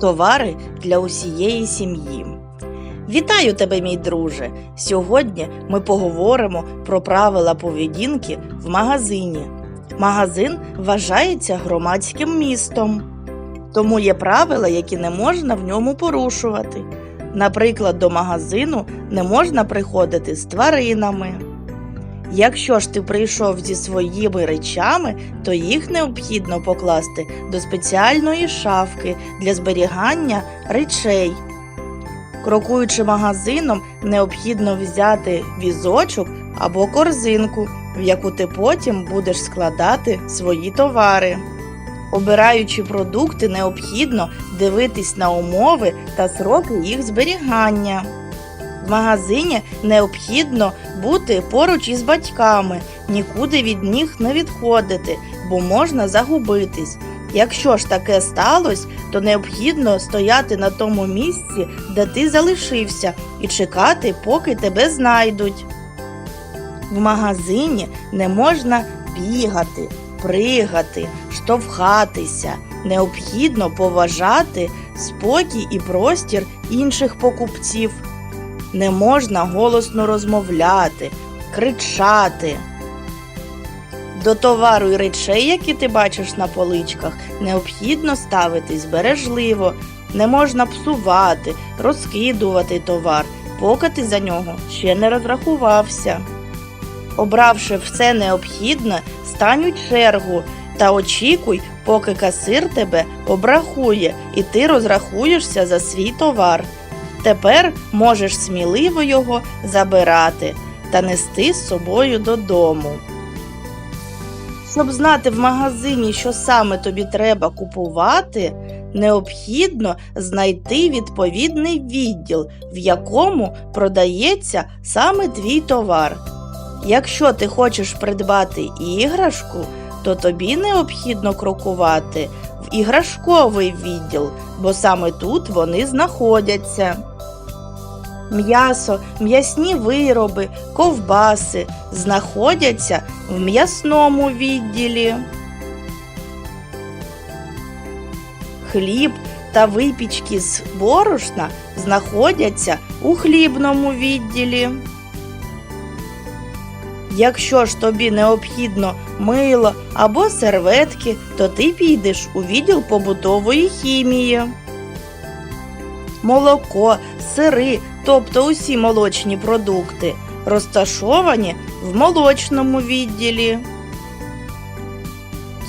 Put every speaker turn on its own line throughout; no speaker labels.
Товари для усієї сім'ї. Вітаю тебе, мій друже! Сьогодні ми поговоримо про правила поведінки в магазині. Магазин вважається громадським містом, тому є правила, які не можна в ньому порушувати. Наприклад, до магазину не можна приходити з тваринами. Якщо ж ти прийшов зі своїми речами, то їх необхідно покласти до спеціальної шафки для зберігання речей. Крокуючи магазином, необхідно взяти візочок або корзинку, в яку ти потім будеш складати свої товари. Обираючи продукти, необхідно дивитись на умови та сроки їх зберігання. В магазині необхідно бути поруч із батьками, нікуди від них не відходити, бо можна загубитись. Якщо ж таке сталося, то необхідно стояти на тому місці, де ти залишився, і чекати, поки тебе знайдуть. В магазині не можна бігати, пригати, штовхатися. Необхідно поважати спокій і простір інших покупців. Не можна голосно розмовляти, кричати. До товару і речей, які ти бачиш на поличках, необхідно ставитись бережливо, не можна псувати, розкидувати товар, поки ти за нього ще не розрахувався. Обравши все необхідне, стань у чергу та очікуй, поки касир тебе обрахує і ти розрахуєшся за свій товар. Тепер можеш сміливо його забирати та нести з собою додому. Щоб знати в магазині, що саме тобі треба купувати, необхідно знайти відповідний відділ, в якому продається саме твій товар. Якщо ти хочеш придбати іграшку, то тобі необхідно крокувати в іграшковий відділ, бо саме тут вони знаходяться. М'ясо, м'ясні вироби, ковбаси знаходяться в м'ясному відділі. Хліб та випічки з борошна знаходяться у хлібному відділі. Якщо ж тобі необхідно мило або серветки, то ти підеш у відділ побутової хімії. Молоко, сири, тобто усі молочні продукти, розташовані в молочному відділі.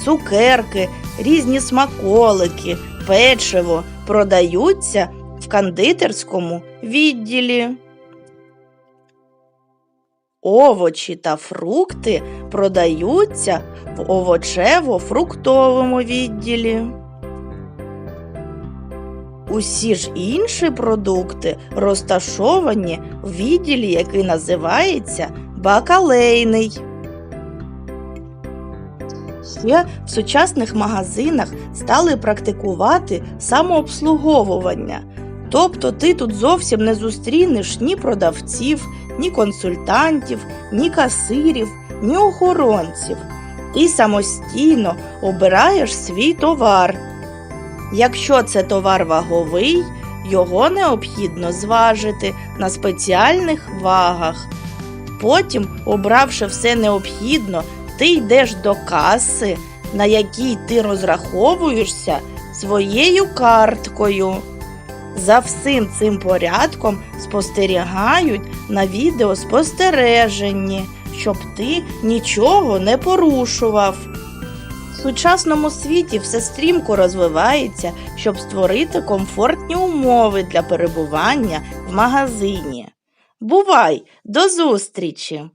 Цукерки, різні смаколики, печиво продаються в кондитерському відділі. Овочі та фрукти продаються в овочево-фруктовому відділі. Усі ж інші продукти розташовані в відділі, який називається бакалейний. Ще в сучасних магазинах стали практикувати самообслуговування. Тобто ти тут зовсім не зустрінеш ні продавців, ні консультантів, ні касирів, ні охоронців. Ти самостійно обираєш свій товар. Якщо це товар ваговий, його необхідно зважити на спеціальних вагах. Потім, обравши все необхідно, ти йдеш до каси, на якій ти розраховуєшся своєю карткою. За всім цим порядком спостерігають на відеоспостереженні, щоб ти нічого не порушував. В сучасному світі все стрімко розвивається, щоб створити комфортні умови для перебування в магазині. Бувай, до зустрічі!